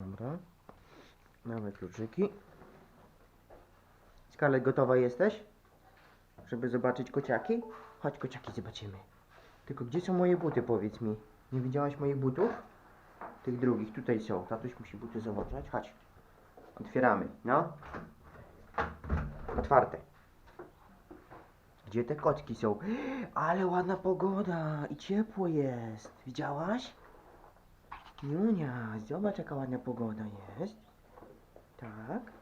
Dobra. Mamy kluczyki. Skarlett, gotowa jesteś? Żeby zobaczyć kociaki? Chodź, kociaki zobaczymy. Tylko gdzie są moje buty, powiedz mi? Nie widziałaś moich butów? Tych drugich, tutaj są. Tatuś musi buty założyć. Chodź. Otwieramy, no. Otwarte. Gdzie te kotki są? Ale ładna pogoda i ciepło jest. Widziałaś? Junia, zobacz jaka ładna pogoda jest. Tak.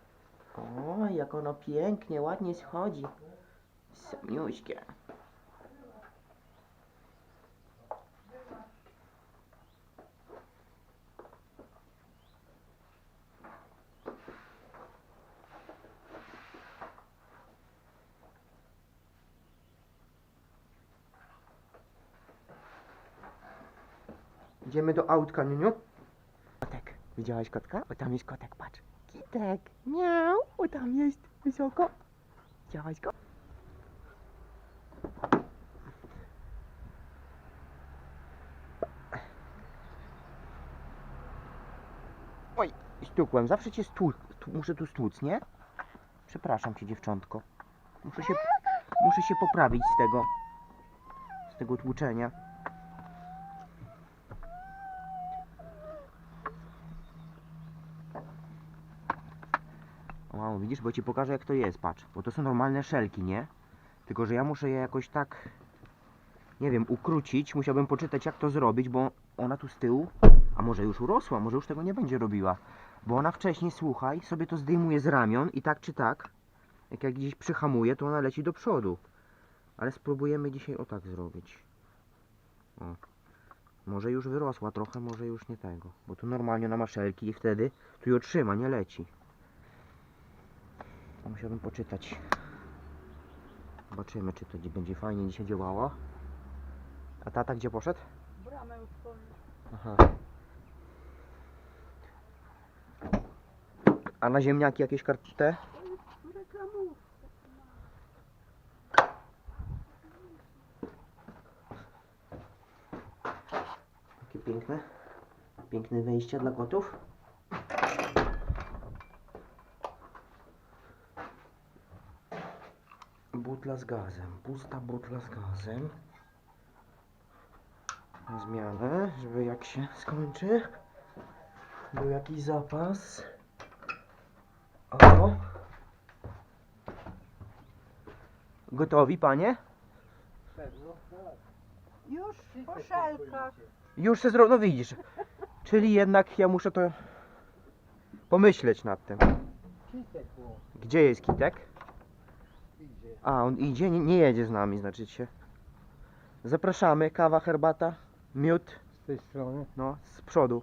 O, jak ono pięknie, ładnie schodzi. Samiuśkie. Idziemy do autka, Niuniu. Kotek. Widziałeś kotka? O, tam jest kotek, patrz. Kitek. Miau. O, tam jest. Wysoko. Widziałaś go? Oj, stukłem. Zawsze cię stu, stu, muszę tu stłuc, nie? Przepraszam cię, dziewczątko. Muszę się, muszę się poprawić z tego, z tego tłuczenia. Widzisz, bo ci pokażę jak to jest, patrz. Bo to są normalne szelki, nie? Tylko, że ja muszę je jakoś tak, nie wiem, ukrócić. Musiałbym poczytać jak to zrobić, bo ona tu z tyłu, a może już urosła, może już tego nie będzie robiła. Bo ona wcześniej, słuchaj, sobie to zdejmuje z ramion i tak czy tak, jak ja gdzieś przyhamuje, to ona leci do przodu. Ale spróbujemy dzisiaj o tak zrobić. O. Może już wyrosła trochę, może już nie tego. Bo tu normalnie ona ma szelki i wtedy tu ją trzyma, nie leci. Musiałbym poczytać. Zobaczymy, czy to dzi- będzie fajnie dzisiaj działało. A tata gdzie poszedł? Bramę otworzyć. Aha. A na ziemniaki jakieś? Reklamów. Takie piękne. Piękne wejścia dla kotów. Butla z gazem. Pusta butla z gazem. Na zmianę, żeby jak się skończy, był jakiś zapas. O. Gotowi, panie? Już po szelkach. Już się zrobił, no widzisz. Czyli jednak ja muszę to pomyśleć nad tym. Gdzie jest Kitek? A, on idzie? Nie, nie jedzie z nami, znaczycie. Zapraszamy, kawa, herbata, miód, z tej strony. no, z przodu.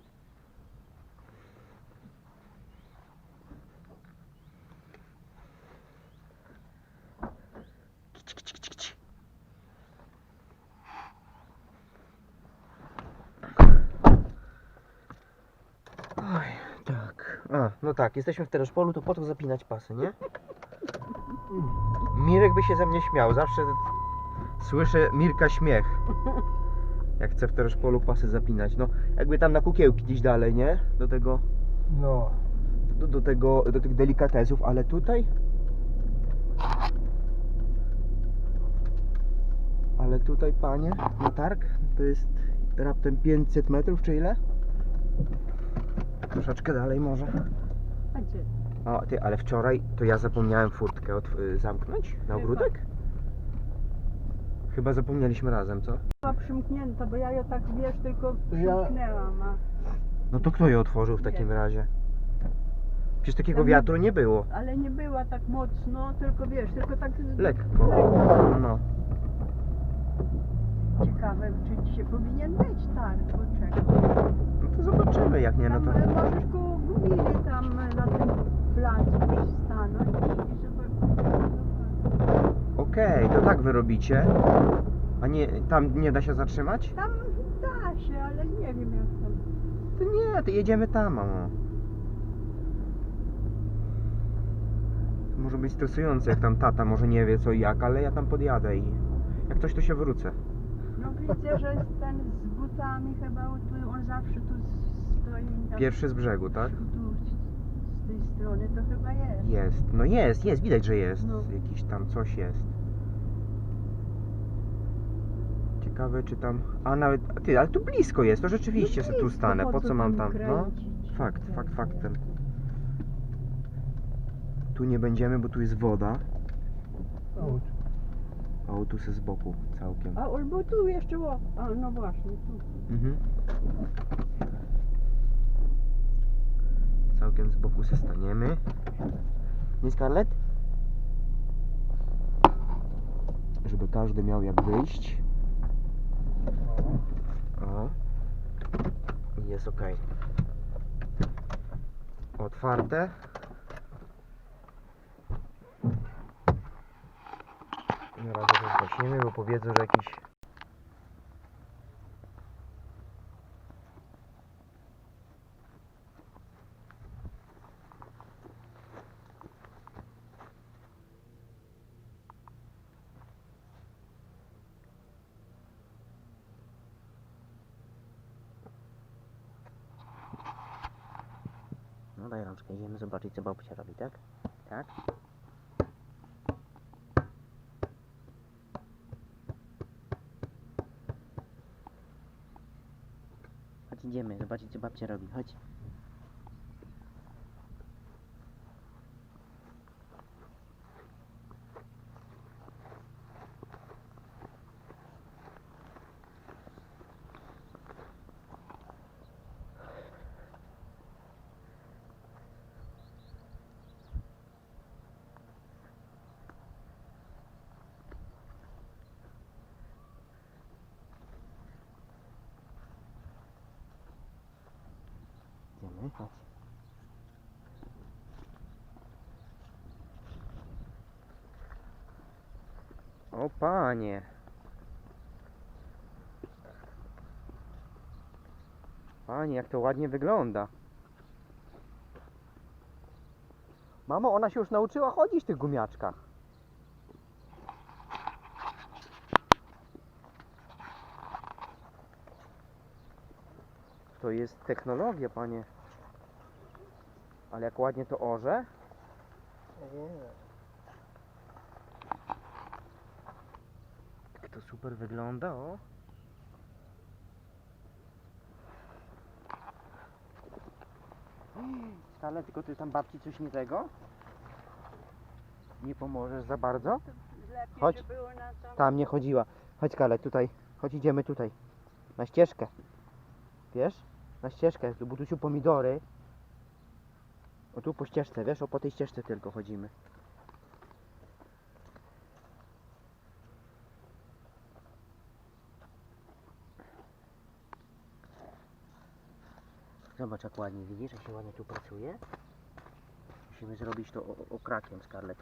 Kici. Oj, tak. A, no tak, jesteśmy w Tereszpolu, to po to zapinać pasy, nie? Mirek by się ze mnie śmiał, zawsze słyszę Mirka śmiech. Jak chcę w Tereszpolu pasy zapinać. No, jakby tam na kukiełki gdzieś dalej, nie? Do tego, No, do, do tego, do tych delikatesów, ale tutaj? Ale tutaj, panie, na targ, to jest raptem 500 metrów, czy ile? Troszeczkę dalej może. A gdzie? O, ty, ale wczoraj to ja zapomniałem furtkę od, y, zamknąć na Chyba. ogródek? Chyba zapomnieliśmy razem, co? Była przymknięta, bo ja ją tak wiesz, tylko Ja- przymknęłam. A, No to kto je otworzył w Nie. takim razie? Przecież takiego wiatru nie było. ale nie była tak mocno, tylko wiesz, tylko tak Lekko. lekko. No. Ciekawe, czy dzisiaj powinien być tak, poczekaj. no to zobaczymy jak nie, no Tam to... e, możesz koło gminy tam e, na tym placu stanąć i zobaczyć. Okej, to tak wy robicie. A nie, tam nie da się zatrzymać? Tam da się, ale nie wiem jak tam. To nie, to jedziemy tam, mamo. To może być stresujące, jak tam tata może nie wie co i jak, ale ja tam podjadę i jak coś to się wrócę. No widzę, że ten z butami chyba, tu on zawsze tu No i tam, Pierwszy z brzegu, tak? Tej strony to chyba jest. Jest. No jest, jest, widać, że jest. No. Jakiś tam coś jest. Ciekawe, czy tam. A nawet. a Ty, ale tu blisko jest, to rzeczywiście No se tu blisko, stanę. Po co mam tam. No, kręcić? fakt, fakt, faktem. Tu nie będziemy, bo tu jest woda. O, tu se z boku całkiem. A albo tu jeszcze, o, a no właśnie, tu. Mhm. Całkiem z boku se staniemy. Nie Scarlett? Żeby każdy miał jak wyjść. O. I jest ok. Otwarte. Na razie to zgasimy, bo powiedzą, że jakiś Daj rączkę, idziemy zobaczyć co babcia robi, tak? Tak? Chodź idziemy, zobaczyć co babcia robi, chodź. Chodź. O panie. Panie, jak to ładnie wygląda. Mamo, ona się już nauczyła chodzić w tych gumiaczkach. To jest technologia, panie. Ale jak ładnie to orze. Jak to super wygląda, o. Ale tylko ty tam babci coś nie tego? Nie pomożesz za bardzo? Lepiej, Chodź. Tam nie chodziła. Chodź Kale, tutaj. Chodź idziemy tutaj. Na ścieżkę. Wiesz? Na ścieżkę. Tu budusiu pomidory. O tu po ścieżce, wiesz? O po tej ścieżce tylko chodzimy. Zobacz jak ładnie, widzisz jak się ładnie tu pracuje? Musimy zrobić to okrakiem, Scarlett.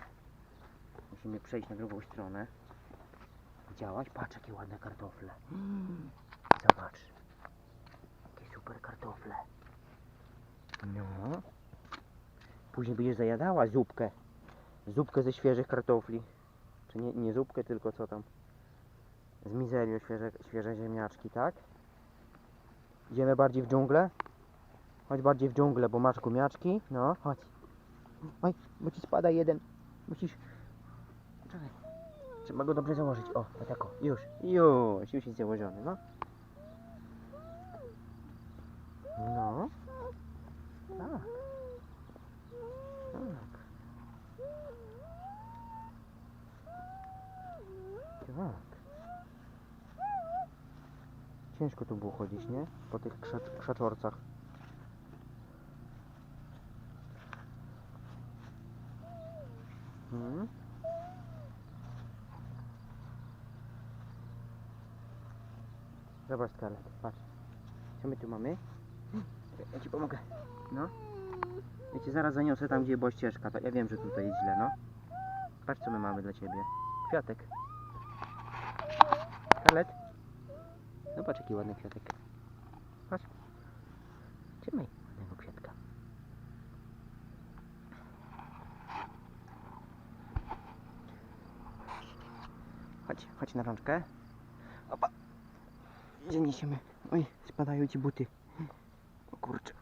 Musimy przejść na drugą stronę. Widziałaś? Patrz jakie ładne kartofle. Zobacz. Jakie super kartofle. No. Później będziesz zajadała zupkę. Zupkę ze świeżych kartofli. Czy nie, nie zupkę, tylko co tam? Z mizerio świeże, świeże ziemniaczki, tak? Idziemy bardziej w dżunglę? Chodź bardziej w dżunglę, bo masz gumiaczki. No, chodź. Oj, bo ci spada jeden. Musisz... Czekaj. Trzeba go dobrze założyć. O, tak jako. Już. Już. Już jest założony. No. Tak. Tak. Tak. Ciężko tu było chodzić, nie? Po tych krzacz krzaczorcach. Hmm? Zobacz Scarlett, patrz. Co my tu mamy? Ja ci pomogę. No. Ja cię zaraz zaniosę tam, gdzie była ścieżka. Ja wiem, że tutaj jest źle, no. Patrz, co my mamy dla ciebie. Kwiatek. Scarlett. Zobacz, jaki ładny kwiatek. Patrz. Trzymaj ładnego kwiatka. Chodź, chodź na rączkę. Opa. Gdzie niesiemy? Oj, spadają ci buty. O kurczę.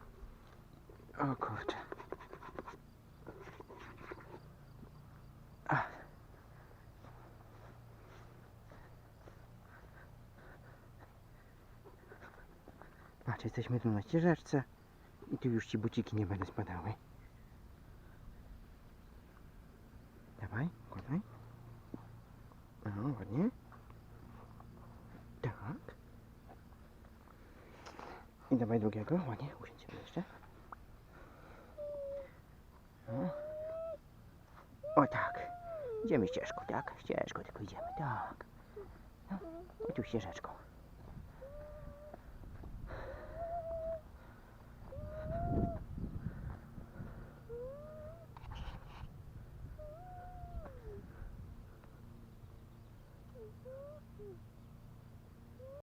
Patrz, jesteśmy tu na ścieżeczce i tu już ci buciki nie będą spadały. Dawaj, kładaj. No, ładnie. Tak. I dawaj drugiego, ładnie, sobie jeszcze. No. O tak. Idziemy ścieżką, tak? Ścieżką tylko idziemy, tak. No. I tu ścieżeczką.